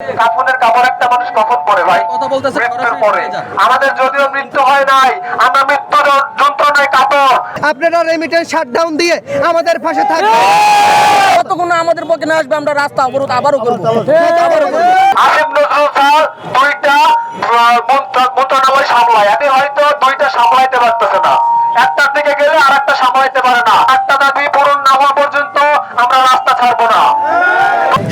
কাফনের কাপড় একটা মানুষ কখন পরে ভাই? মৃত্যুর পরে। আমাদের যদিও মৃত্যু হয় নাই আমরা মৃত্যু যন্ত্রণায় কাতর। আপনারা রেমিটেন্স শাটডাউন দিয়ে আমাদের পাশে থাকবেন। কতক্ষণ আমাদের পক্ষে না আসবে আমরা রাস্তা অবরোধ আবারও করব। আবারও করব। আসিফ নজরুল স্যার দুইটা মন্ত্রণালয় সামলায়।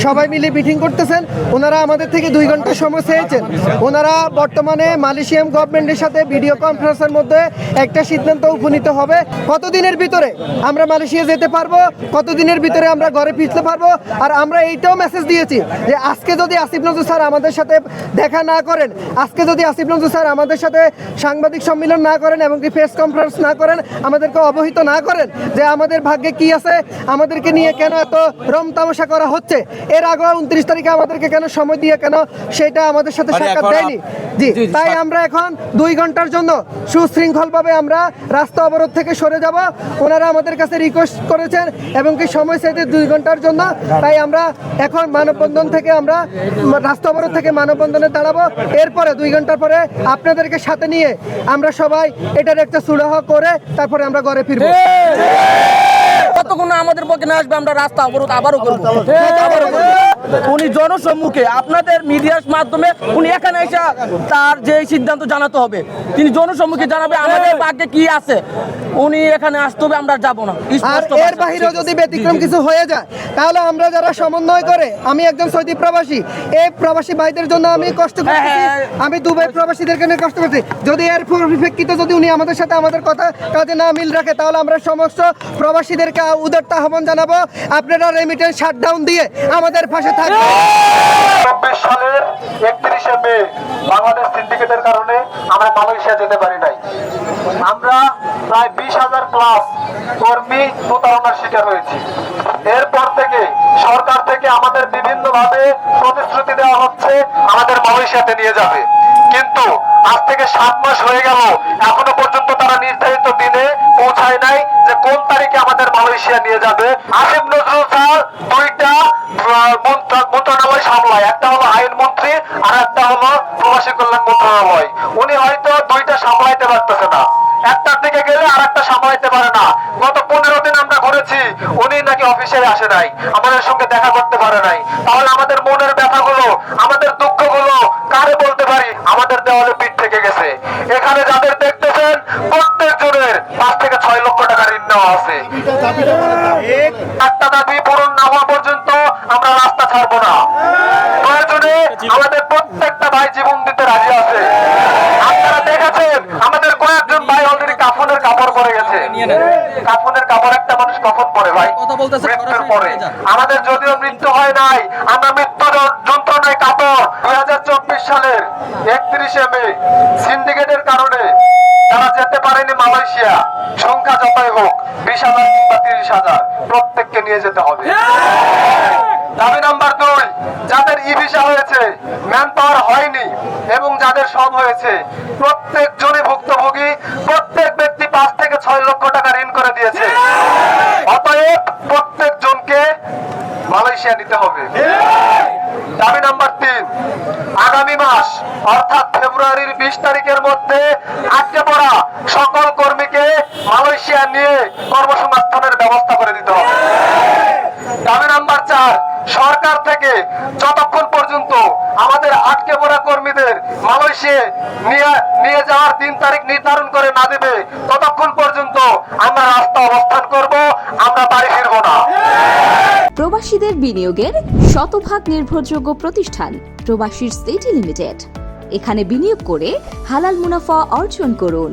সবাই মিলে মিটিং করতেছেন। ওনারা আমাদের থেকে দুই ঘণ্টা সময় চেয়েছেন। ওনারা বর্তমানে মালয়েশিয়ান গভর্নমেন্টের সাথে ভিডিও কনফারেন্সের মধ্যে একটা সিদ্ধান্ত উপনীত হবে। কতদিনের ভিতরে আমরা মালয়েশিয়া যেতে পারব? কতদিনের ভিতরে আমরা ঘরে ফিরতে পারব? আর আমরা এইটাও মেসেজ দিয়েছি যে আজকে যদি আসিফ নজরুল স্যার আমাদের সাথে দেখা না করেন, আজকে যদি আসিফ নজরুল স্যার আমাদের সাথে সাংবাদিক সম্মেলন না করেন এবং কি প্রেস কনফারেন্স না করেন, আমাদেরকে অবহিত না করেন যে আমাদের ভাগ্যে কি আছে, আমাদেরকে নিয়ে কেন এত রম তামাশা করা হচ্ছে? এর আগে উনত্রিশ তারিখে আমাদেরকে কেন সময় দিয়ে কেন সেটা আমাদের সাথে মানে সাক্ষাৎ দেয়নি? জি তাই আমরা এখন দুই ঘণ্টার জন্য সুশৃঙ্খলভাবে আমরা রাস্তা অবরোধ থেকে সরে যাব। ওনারা আমাদের কাছে রিকোয়েস্ট করেছেন এবং কি সময় চাইতে দুই ঘণ্টার জন্য। তাই আমরা এখন মানববন্ধন থেকে আমরা রাস্তা অবরোধ থেকে মানববন্ধনে দাঁড়াবো। এরপরে দুই ঘণ্টার পরে আপনাদেরকে সাথে নিয়ে আমরা সবাই এটার একটা সুরাহ করে তারপরে আমরা ঘরে ফিরবো। কতক্ষণ আমাদের পক্ষে না আসবে আমরা রাস্তা অবরোধ আবারও করব আবারও করব। উনি জনসম্মুখে আপনাদের মিডিয়ার মাধ্যমে উনি এখানে এসে তার যে সিদ্ধান্ত জানাতে হবে তিনি জনসম্মুখে জানাবে আমাদের ভাগ্যে কি আছে। উনি এখানে আসতে হবে আমরা যাব না। এর বাহিরেও যদি ব্যতিক্রম। কিছু হয়ে যায় তাহলে আমরা যারা সমন্বয় করে আমি একজন সৌদি প্রবাসী এই প্রবাসী ভাইদের জন্য আমি কষ্ট করছি হ্যাঁ। আমি দুবাই প্রবাসীদেরকে নিয়ে কষ্ট করছি যদি এর পরিপ্রেক্ষিতে যদি উনি আমাদের সাথে আমাদের কথা কাজে না মিল রাখে তাহলে আমরা সমস্ত প্রবাসীদেরকে উদারতা আহ্বান জানাব আপনারা রেমিটেন্স শাটডাউন দিয়ে আমাদের পাশে চব্বিশ সালের একত্রিশে মে বাংলাদেশ সিন্ডিকেটের কারণে আমরা মালয়েশিয়া যেতে পারি নাই। আমরা প্রায় বিশ হাজার প্লাস কর্মী প্রতারণার শিকার হয়েছি। এরপর থেকে সরকার থেকে আমাদের প্রতিশ্রুতি দেওয়া হচ্ছে, আমাদের মালয়েশিয়াতে নিয়ে যাবে। কিন্তু আজ থেকে সাত মাস হয়ে গেল, এখনও পর্যন্ত তারা নির্ধারিত দিনে পৌঁছায় নাই যে কোন তারিখে আমাদের মালয়েশিয়া নিয়ে যাবে। আসিফ নজরুল স্যার, দুইটা মন্ত্রণালয় একটা হলো আইন মন্ত্রী আর একটা হলো প্রবাসী কল্যাণ মন্ত্রণালয়। উনি হয়তো দুইটা সামলাইতে পারতেছে না। একটার দিকে গেলে আর একটা সামলাইতে পারে না। গত পনেরো দিন আমরা ঘুরেছি উনি নাকি অফিসে আসে নাই আমাদের সঙ্গে দেখা করতে পারে নাই। তাহলে আমাদের মনের ব্যথাগুলো আমাদের দুঃখগুলো কারে বলতে পারি? আমাদের দেওয়ালে পিঠ থেকে গেছে। এখানে যাদের দেখতেছেন প্রত্যেক জনের পাঁচ থেকে ছয় লক্ষ টাকা ঋণ নেওয়া আছে। একটা দাবি পূরণ না হওয়া পর্যন্ত আমরা রাস্তা ছাড়বো না প্রয়োজনে আমাদের প্রত্যেকটা ভাই জীবন দিতে রাজি আছে। আপনারা দেখেছেন আমাদের কয়েকজন ভাই অলরেডি কাফনের কাপড় পরে গেছে। কাফনের কাপড় একটা মানুষ কখন পরে ভাই? মৃত্যুর পরে। আমাদের যদিও মৃত্যু হয় নাই আমরা মৃত্যু যন্ত্রণায় কাতর। দুই হাজার চব্বিশ সালের একত্রিশে মে সিন্ডিকেটের কারণে তারা যেতে পারেনি মালয়েশিয়া। সংখ্যা যতই হোক বিশ হাজার কিংবা তিরিশ হাজার প্রত্যেককে নিয়ে যেতে হবে। দাবি নাম্বার ভিসা হয়েছে ম্যান পাওয়ার হয়নি, এবং যাদের সব হয়েছে প্রত্যেক জনে ভুক্তভোগী, প্রত্যেক ব্যক্তি পাঁচ থেকে ছয় লক্ষ টাকা ঋণ করে দিয়েছে। অতএব প্রত্যেক জনকে মালয়েশিয়া নিতে হবে। দাবি নাম্বার তিন, আগামী মাস, অর্থাৎ ফেব্রুয়ারির বিশ তারিখের মধ্যে আটকে পড়া সকল কর্মীকে মালয়েশিয়া নিয়ে কর্মসংস্থানের ব্যবস্থা করে দিতে হবে দাবি নাম্বার চার সরকার থেকে যতক্ষণ পর্যন্ত আমাদের আটকে পড়া কর্মীদের মালয়েশিয়া নিয়ে নিয়ে যাওয়ার তিন তারিখ নির্ধারণ করে না দেবে, ততক্ষণ পর্যন্ত আমরা রাস্তা অবস্থান করব, আমরা বাড়ি ফিরবো না। প্রবাসীদের বিনিয়োগের শতভাগ নির্ভরযোগ্য প্রতিষ্ঠান প্রবাসীর সিটি লিমিটেড। এখানে বিনিয়োগ করে হালাল মুনাফা অর্জন করুন।